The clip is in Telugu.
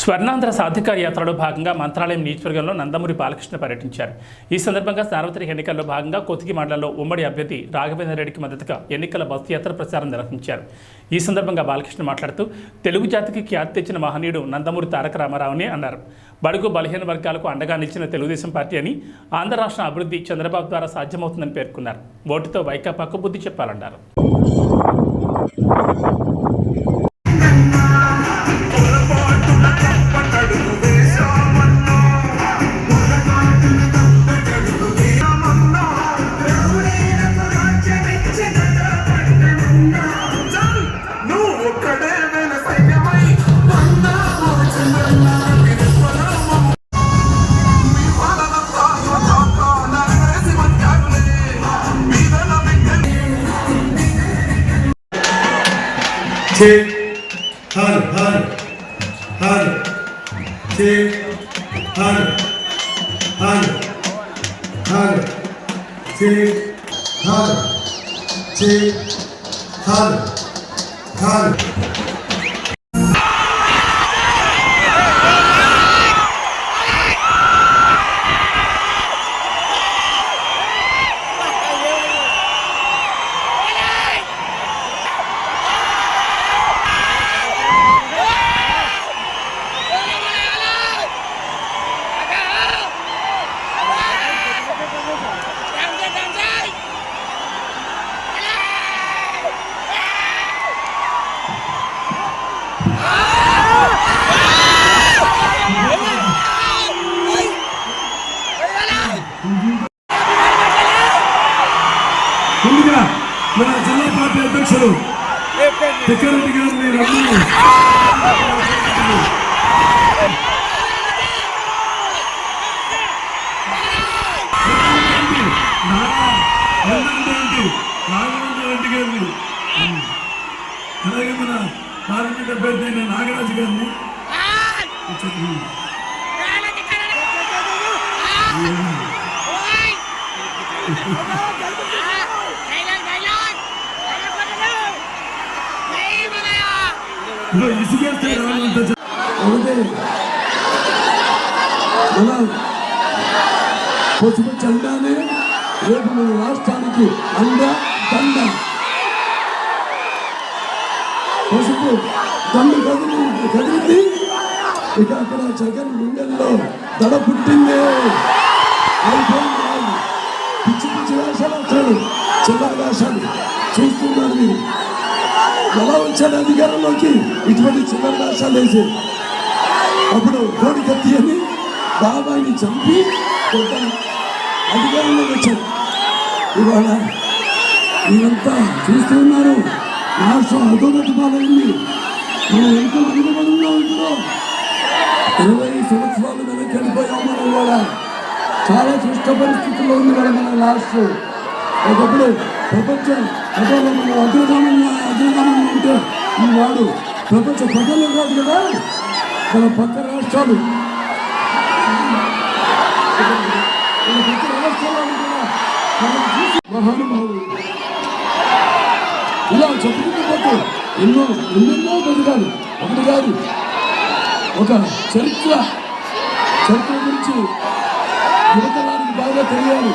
స్వర్ణాంధ్ర సాధికార యాత్రలో భాగంగా మంత్రాలయం నియోజకవర్గంలో నందమూరి బాలకృష్ణ పర్యటించారు. ఈ సందర్భంగా సార్వత్రిక ఎన్నికల్లో భాగంగా కొతికి మండలంలో ఉమ్మడి అభ్యర్థి రాఘవేంద్ర రెడ్డికి మద్దతుగా ఎన్నికల బస్సు యాత్ర ప్రచారం నిర్వహించారు. ఈ సందర్భంగా బాలకృష్ణ మాట్లాడుతూ తెలుగు జాతికి ఖ్యాతి తెచ్చిన మహనీయుడు నందమూరి తారక రామారావుని అన్నారు. బడుగు బలహీన వర్గాలకు అండగా నిలిచిన తెలుగుదేశం పార్టీ అని ఆంధ్ర రాష్ట్ర అభివృద్ధి చంద్రబాబు ద్వారా సాధ్యమవుతుందని పేర్కొన్నారు. ఓటుతో వైకాపాకు బుద్ధి చెప్పాలన్నారు. छे हर हर हर हर हर हर छे हर हर हर ముందుగా మన జిల్లా పార్టీ అధ్యక్షుడు తిక్కారెడ్డి గారిని రమ్మని. నాగవంత రెడ్డి గారిని. అలాగే మన పార్లమెంట్ అభ్యర్థి అయిన నాగరాజు గారిని. ఇసుకేస్తే రావాలంటే పసుపు చందానే రేపు మన రాష్ట్రానికి అండ దండ. పసుపు దండు కదిలి కదిలింది. ఇక అక్కడ జగన్ గుండెల్లో దడ పుట్టింది. అయిపోయింది. వేషాలు వచ్చాడు చిల్లర వేషాలు చూస్తున్నారు మీరు ఎలా వచ్చారు అధికారంలోకి? ఇటువంటి చిల్లర వేషాలు వేసి. అప్పుడు కోడి కత్తి అని బాబాయిని చంపి కొంత అధికారంలోకి వచ్చారు ఇవాళ మీరంతా చూస్తూ ఉన్నారు రాష్ట్రం అధోగతి పాలైంది మనం ఎంత అనుగుణంగా ఉన్నాం ఇరవై సంవత్సరాలు వెనక్కి వెళ్ళిపోయాం మనం కూడా చాలా క్లిష్ట పరిస్థితుల్లో ఉంది కదా మన రాష్ట్రం. ఒకప్పుడు ప్రపంచం పటంలో మనం అగ్రగామంగా అగ్రగామంగా ఉంటే ఈవాడు ప్రపంచ ప్రజలు కాదు కదా? మన పక్క రాష్ట్రాలు. పక్క రాష్ట్రాలు మహానుభావులు. ఇలా చెప్పుకుంటూ పోతే ఎన్నో ఎన్నెన్నో బతకాలు ఒకటి కాదు ఒక చరిత్ర. చరిత్ర గురించి యువతరానికి బాగా తెలియాలి.